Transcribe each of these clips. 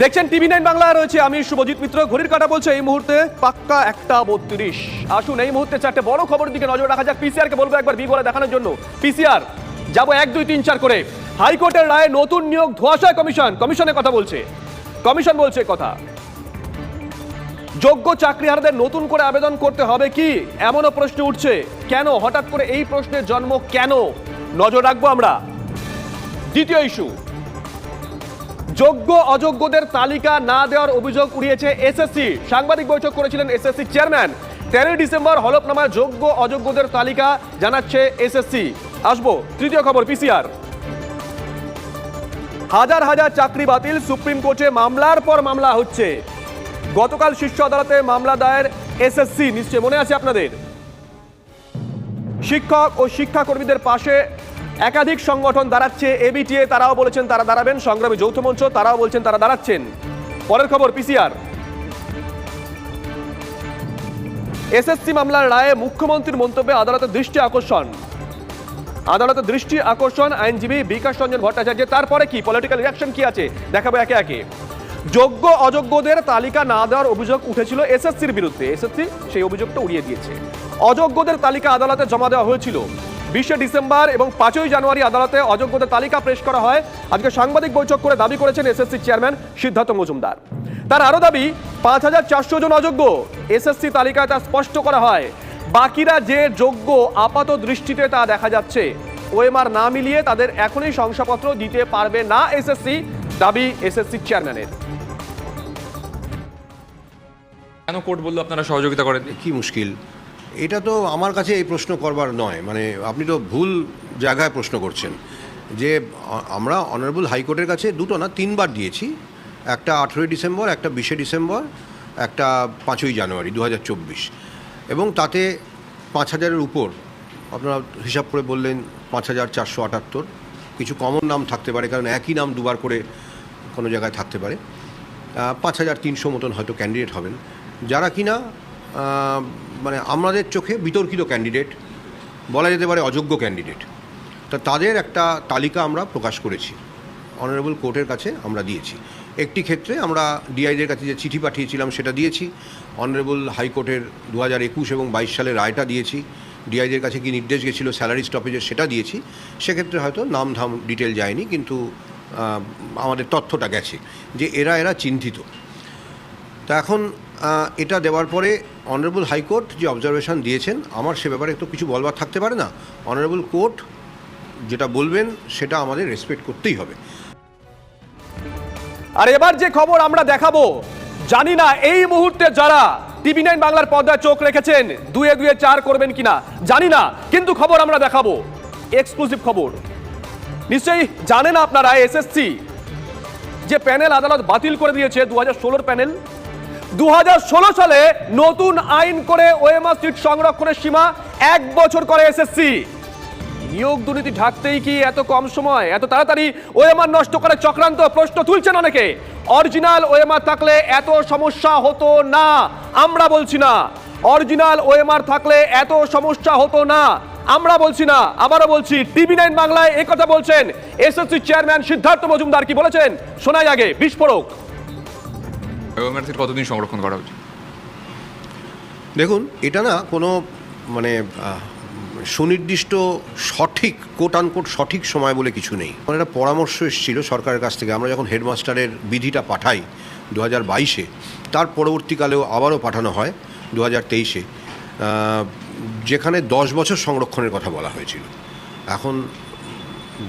দেখছেন TV nine Bangla রয়েছে আমি শুভজিৎ মিত্র। ঘড়ির কাটা বলছে এই মুহূর্তে পাক্কা একটা বত্রিশ। আসুন, এই মুহূর্তে চারটে বড় খবরের দিকে নজর রাখা যাক। পিসিআর কে বলব একবার বি বলে দেখানোর জন্য। পিসিআর যাব এক, দুই, তিন, চার করে। হাইকোর্টের রায়ে নতুন নিয়োগ ধোয়াশায় কমিশন। কমিশনের কথা বলছে। কমিশন বলছে কথা। যোগ্য চাকরিহারাদের নতুন করে আবেদন করতে হবে কি? এমনও প্রশ্ন উঠছে। কেন? হঠাৎ করে এই প্রশ্নের জন্ম কেন? নজর রাখব আমরা। দ্বিতীয় ইস্যু যোগ্য, অযোগ্যদের তালিকা না দেওয়ার অভিযোগ উড়িয়েছে এসএসসি সাংবাদিক বৈঠক করেছিলেন এসএসসি চেয়ারম্যান। তেরোই ডিসেম্বর হলফনামায় যোগ্য, অযোগ্যদের তালিকা জানাচ্ছে এসএসসি আসব, তৃতীয় খবর পিসিআর হাজার হাজার চাকরি বাতিল, সুপ্রিম কোর্টে মামলার পর মামলা হচ্ছে। গতকাল শীর্ষ আদালতে মামলা দায়ের এসএসসি নিশ্চয় মনে আছে আপনাদের? শিক্ষক ও শিক্ষাকর্মীদের পাশে একাধিক সংগঠন দাঁড়াচ্ছে এবিটিএ তারাও বলেছেন তারা দাঁড়াবেন, সংগ্রামী যৌথ মঞ্চ তারাও বলছেন তারা দাঁড়াচ্ছেন। পরের খবর পিসিআর এসএসসি মামলার রায়ে মুখ্যমন্ত্রীর মন্তব্যে আদালতের দৃষ্টি আকর্ষণ। আদালতের দৃষ্টি আকর্ষণ, আইনজীবী বিকাশ রঞ্জন ভট্টাচার্য, তারপরে কি? পলিটিক্যাল রিয়াকশন কি আছে? দেখাবো একে একে। যোগ্য, অযোগ্যদের তালিকা না দেওয়ার অভিযোগ উঠেছিল এসএসসির বিরুদ্ধে। এসএসসি সেই অভিযোগটা উড়িয়ে দিয়েছে। অযোগ্যদের তালিকা আদালতে জমা দেওয়া হয়েছিল। বিশে ডিসেম্বর এবং পাঁচই জানুয়ারি আদালতে অযোগ্যদের তালিকা পেশ করা হয়। আজকে সাংবাদিক বৈঠক করে দাবি করেছেন এসএসসি চেয়ারম্যান সিদ্ধার্থ মজুমদার। তার আরও দাবি পাঁচ হাজার চারশো জন অযোগ্য এসএসসি তালিকায় তা স্পষ্ট করা হয়। বাকিরা যে যোগ্য আপাত দৃষ্টিতে তা দেখা যাচ্ছে। ওএমআর না মিলিয়ে তাদের এখনই শংসাপত্র দিতে পারবে না এসএসসি দাবি এসএসসি চেয়ারম্যানের। কেন কোর্ট বলল আপনারা সহযোগিতা করেন কি মুশকিল? এটা তো আমার কাছে এই প্রশ্ন করবার নয়। মানে আপনি তো ভুল জায়গায় প্রশ্ন করছেন। যে, আমরা অনারেবল হাইকোর্টের কাছে দুটো না, তিনবার দিয়েছি। একটা আঠেরোই ডিসেম্বর, একটা বিশে ডিসেম্বর, একটা পাঁচই জানুয়ারি দু হাজার চব্বিশ। এবং তাতে পাঁচ হাজারের উপর, আপনারা হিসাব করে বললেন পাঁচ হাজার চারশো আটাত্তর। কিছু কমন নাম থাকতে পারে, কারণ একই নাম দুবার করে কোনো জায়গায় থাকতে পারে। পাঁচ হাজার তিনশো মতন হয়তো ক্যান্ডিডেট হবেন। যারা কিনা মানে আমাদের চোখে বিতর্কিত ক্যান্ডিডেট বলা যেতে পারে অযোগ্য ক্যান্ডিডেট তা তাদের একটা তালিকা আমরা প্রকাশ করেছি। অনারেবল কোর্টের কাছে আমরা দিয়েছি। একটি ক্ষেত্রে আমরা ডিআইদের কাছে যে চিঠি পাঠিয়েছিলাম সেটা দিয়েছি। অনারেবল হাইকোর্টের দু হাজার একুশ এবং বাইশ সালের রায়টা দিয়েছি। ডিআইদের কাছে কি নির্দেশ গেছিল স্যালারি স্টপেজের সেটা দিয়েছি। সেক্ষেত্রে হয়তো নাম ধাম ডিটেল যায়নি, কিন্তু আমাদের তথ্যটা গেছে যে এরা এরা চিন্তিত। তা এখন এটা দেওয়ার পরে অনারেবল হাইকোর্ট যে অবজারভেশন দিয়েছেন, আমার সে ব্যাপারে তো কিছু বলবার থাকতে পারে না। অনারেবল কোর্ট যেটা বলবেন, সেটা আমাদের রেসপেক্ট করতেই হবে। আর এবার যে খবর আমরা দেখাবো, জানি না এই মুহূর্তে যারা টিভি নাইন বাংলার পর্দায় চোখ রেখেছেন, দুয়ে দুয়ে চার করবেন কিনা, জানি না, কিন্তু খবর আমরা দেখাবো। এক্সক্লুসিভ খবর। নিশ্চয়ই জানেন আপনারা, এসএসসি যে প্যানেল আদালত বাতিল করে দিয়েছে দু হাজার প্যানেল দু হাজার ষোলো সালে নতুন আইন করে ওএমআর সিট সংরক্ষণের সীমা এক বছর করে এসএসসি। নিয়োগ দুর্নীতি ঢাকতেই কি এত কম সময়, এত তাড়াতাড়ি ওএমআর নষ্ট করে চক্রান্ত প্রশ্ন তুলছেন অনেকে। অরিজিনাল ওএমআর থাকলে এত সমস্যা হতো না, আমরা বলছি না। অরিজিনাল ওএমআর থাকলে এত সমস্যা হতো না, আমরা বলছি না। আবারও বলছি, টিভি নাইন বাংলায় একথা বলছেন এসএসসি চেয়ারম্যান সিদ্ধার্থ মজুমদার কি বলেছেন? শোনাই আগে, বিস্ফোরক। কতদিন সংরক্ষণ করা উচিত? দেখুন, এটা না কোনো মানে সুনির্দিষ্ট সঠিক কোট আনকোট সঠিক সময় বলে কিছু নেই। আমার একটা পরামর্শ এসেছিল সরকারের কাছ থেকে। আমরা যখন হেডমাস্টারের বিধিটা পাঠাই দু হাজার বাইশে, তার পরবর্তীকালেও আবারও পাঠানো হয় দু হাজার তেইশে যেখানে দশ বছর সংরক্ষণের কথা বলা হয়েছিল। এখন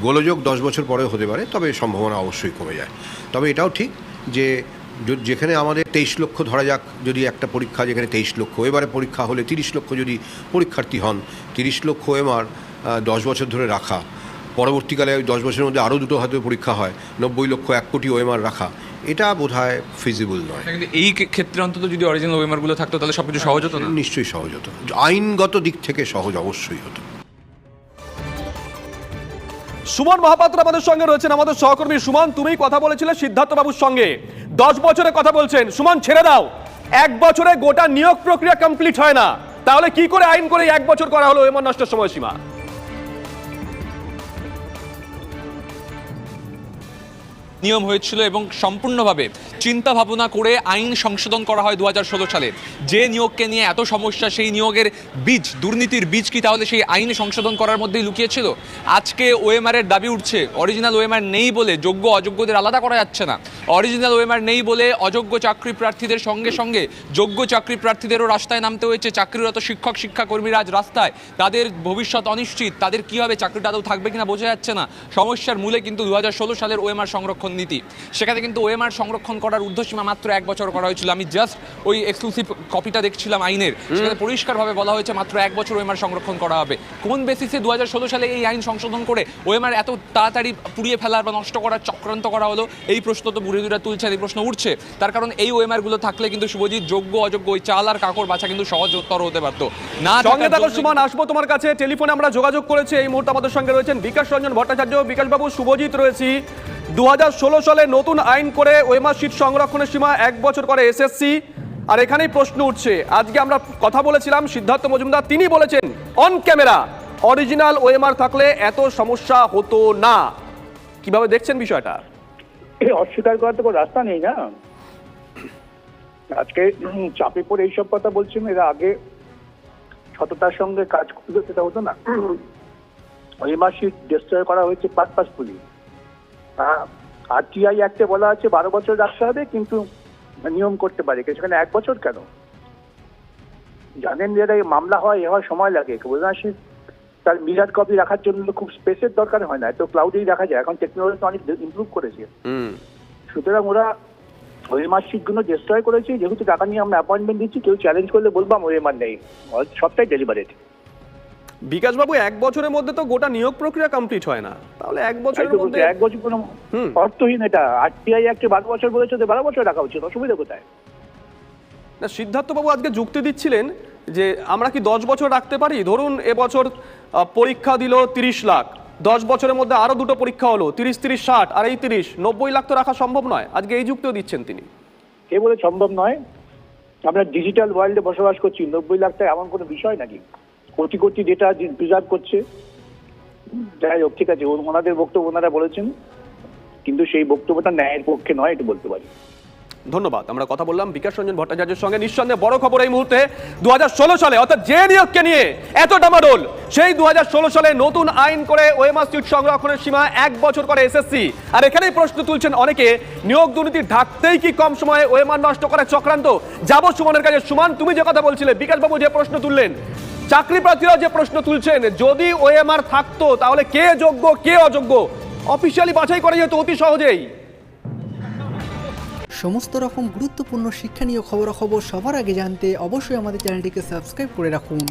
গোলযোগ দশ বছর পরেও হতে পারে, তবে সম্ভাবনা অবশ্যই কমে যায়। তবে এটাও ঠিক য- যেখানে আমাদের তেইশ লক্ষ ধরা যাক যদি একটা পরীক্ষা যেখানে তেইশ লক্ষ এবারে পরীক্ষা হলে তিরিশ লক্ষ যদি পরীক্ষার্থী হন তিরিশ লক্ষ এমআর দশ বছর ধরে রাখা। পরবর্তীকালে ওই দশ বছরের মধ্যে আরও দুটো হয়তো পরীক্ষা হয় নব্বই লক্ষ এক কোটি ওএমআর রাখা। এটা বোধ হয় ফিজিবল নয় কিন্তু এই ক্ষে- ক্ষেত্রে অন্তত যদি অরিজিনাল ওএমআরগুলো থাকতো তাহলে সবকিছু সহজ হতো নিশ্চয়ই সহজ হতো। আইনগত দিক থেকে সহজ অবশ্যই হতো। সুমন মহাপাত্র আমাদের সঙ্গে রয়েছেন। আমাদের সহকর্মী সুমন তুমি কথা বলেছিলে সিদ্ধার্থ বাবুর সঙ্গে। দশ বছরে কথা বলছেন। সুমন, ছেড়ে দাও। এক বছরে গোটা নিয়োগ প্রক্রিয়া কমপ্লিট হয় না। তাহলে কি করে আইন করে এক বছর করা হলো এমন নষ্ট সময়সীমা? নিয়ম হয়েছিল এবং সম্পূর্ণভাবে চিন্তা ভাবনা করে আইন সংশোধন করা হয় দু হাজার ষোলো সালে। যে নিয়োগকে নিয়ে এত সমস্যা, সেই নিয়োগের বীজ, দুর্নীতির বীজ কি তাহলে সেই আইন সংশোধন করার মধ্যেই লুকিয়েছিল? আজকে ওএমআর এর দাবি উঠছে অরিজিনাল ওএমআর নেই বলে যোগ্য অযোগ্যদের আলাদা করা যাচ্ছে না। অরিজিনাল ওএমআর নেই বলে অযোগ্য চাকরি প্রার্থীদের সঙ্গে সঙ্গে যোগ্য চাকরি প্রার্থীদেরও রাস্তায় নামতে হয়েছে। চাকরিরত শিক্ষক, শিক্ষাকর্মীরা আজ রাস্তায়, তাদের ভবিষ্যৎ অনিশ্চিত, তাদের কি হবে, চাকরিটা থাকবে কিনা বোঝা যাচ্ছে না। সমস্যার মূলে কিন্তু দু হাজার ষোলো সালের ওএমআর সংরক্ষণ নীতি। সেখানে কিন্তু ওএমআর সংরক্ষণ করার ঊর্ধ্বসীমা মাত্র এক বছর করা হয়েছিল। আমি জাস্ট ওই এক্সক্লুসিভ কপিটা দেখছিলাম আইনের। সেখানে পরিষ্কারভাবে বলা হয়েছে মাত্র এক বছর ওএমআর সংরক্ষণ করা হবে। কোন বেসিসে দু সালে এই আইন সংশোধন করে ওএমআর এত তাড়াতাড়ি পুড়িয়ে ফেলার বা নষ্ট করার চক্রান্ত করা হলো? এই প্রশ্ন তো বিরোধীরা তুলছে এই প্রশ্ন উঠছে। তার কারণ এই ওএমআরগুলো থাকলে কিন্তু শুভজিৎ যোগ্য অযোগ্য ওই চাল আর কাকড় বাছা কিন্তু সহজতর হতে পারতো। না সঙ্গে থাকো সুমন আসব তোমার কাছে। টেলিফোনে আমরা যোগাযোগ করেছি। এই মুহূর্তে আমাদের সঙ্গে রয়েছেন বিকাশ রঞ্জন ভট্টাচার্য। বিকাশবাবু শুভজিৎ রয়েছি। দু হাজার ষোলো সালে নতুন আইন করে ওয়েমার সিট সংরক্ষণের সীমা এক বছর করে এসএসসি। আর এখানেই প্রশ্ন উঠছে। আজকে আমরা কথা বলেছিলাম সিদ্ধার্থ মজুমদার তিনি বলেছেন অন ক্যামেরা অরিজিনাল ওয়েমার থাকলে এত সমস্যা হতো না। কীভাবে দেখছেন বিষয়টা? অস্বীকার করার তো কোনো রাস্তা নেই না। আজকে চাপে পড়ে এইসব কথা বলছেন এর আগে সততার সঙ্গে কাজ করলে সেটা হতো না। ওই মাসিক ডিস্ট্রয় করা হয়েছে পারপাসফুলি আর টিআই অ্যাক্টে বলা আছে বারো বছর রাখতে হবে কিন্তু নিয়ম করতে পারে। সেখানে এক বছর কেন? জানেন যে মামলা হয় এ হওয়ার সময় লাগে। তার মিরার কপি রাখার জন্য খুব স্পেসের দরকার হয় না। এত ক্লাউডেই রাখা যায়। এখন টেকনোলজি তো অনেক ইমপ্রুভ করেছে। হুম। সুতরাং ওরা ওই মার্কশিটগুলো ডিস্ট্রয় করেছে। যেহেতু টাকা নিয়ে আমরা অ্যাপয়েন্টমেন্ট দিচ্ছি কেউ চ্যালেঞ্জ করলে বলব আমার ওএমআর নেই। সবটাই ডেলিভারেট বিকাশবাবু এক বছরের মধ্যে তো গোটা নিয়োগ প্রক্রিয়া কমপ্লিট হয় না। তাহলে এক বছরের মধ্যে এক বছর কোনো। অর্থহীন এটা। আরটিআই একটা বারো বছর বলেছে তো বারো বছর রাখা উচিত অসুবিধা কোথায়? না সিদ্ধার্থবাবু আজকে যুক্তি দিচ্ছিলেন যে আমরা কি দশ বছর রাখতে পারি? ধরুন এবছর পরীক্ষা দিল তিরিশ লাখ। দশ বছরের মধ্যে আরও দুটো পরীক্ষা হলো তিরিশ তিরিশ ষাট আর এই তিরিশ নব্বই লাখ তো রাখা সম্ভব নয়। আজকে এই যুক্তিও দিচ্ছেন তিনি। কে বলে সম্ভব নয়? আমরা ডিজিটাল ওয়ার্ল্ডে বসবাস করছি নব্বই লাখ টাকা এমন কোনো বিষয় নাকি? কোটি কোটি ডেটা প্রিজার্ভ করছে। যাই হোক, ঠিক আছে ওনাদের বক্তব্য ওনারা বলেছেন, কিন্তু সেই বক্তব্যটা ন্যায়ের পক্ষে নয় এটা বলতে পারি। ধন্যবাদ, আমরা কথা বললাম বিকাশ রঞ্জন ভট্টাচার্যের সঙ্গে। নিঃসন্দেহে বড় খবর এই মুহূর্তে, দুহাজার ষোলো সালে, অর্থাৎ যে নিয়োগকে নিয়ে এত ডামাডোল সেই দুহাজার ষোলো সালে নতুন আইন করে ওয়েমার সিট সংরক্ষণের সীমা এক বছর করে এসএসসি। আর এখানেই প্রশ্ন তুলছেন অনেকে, নিয়োগ দুর্নীতি ঢাকতেই কি কম সময়ে ওয়েমার নষ্ট করার চক্রান্ত? যাব সুমনের কাছে সুমান, তুমি যে কথা বলছিলে, বিকাশবাবু যে প্রশ্ন তুললেন চাকরি প্রার্থীরা যে প্রশ্ন তুলছেন, যদি ও এম আর থাকতো, তাহলে কে যোগ্য, কে অযোগ্য? অফিসিয়ালি বাছাই করা যেত অতি সহজেই। সমস্ত রকম গুরুত্বপূর্ণ শিক্ষা নিয়ে খবরাখবর সবার আগে জানতে অবশ্যই আমাদের চ্যানেলটিকে সাবস্ক্রাইব করে রাখুন।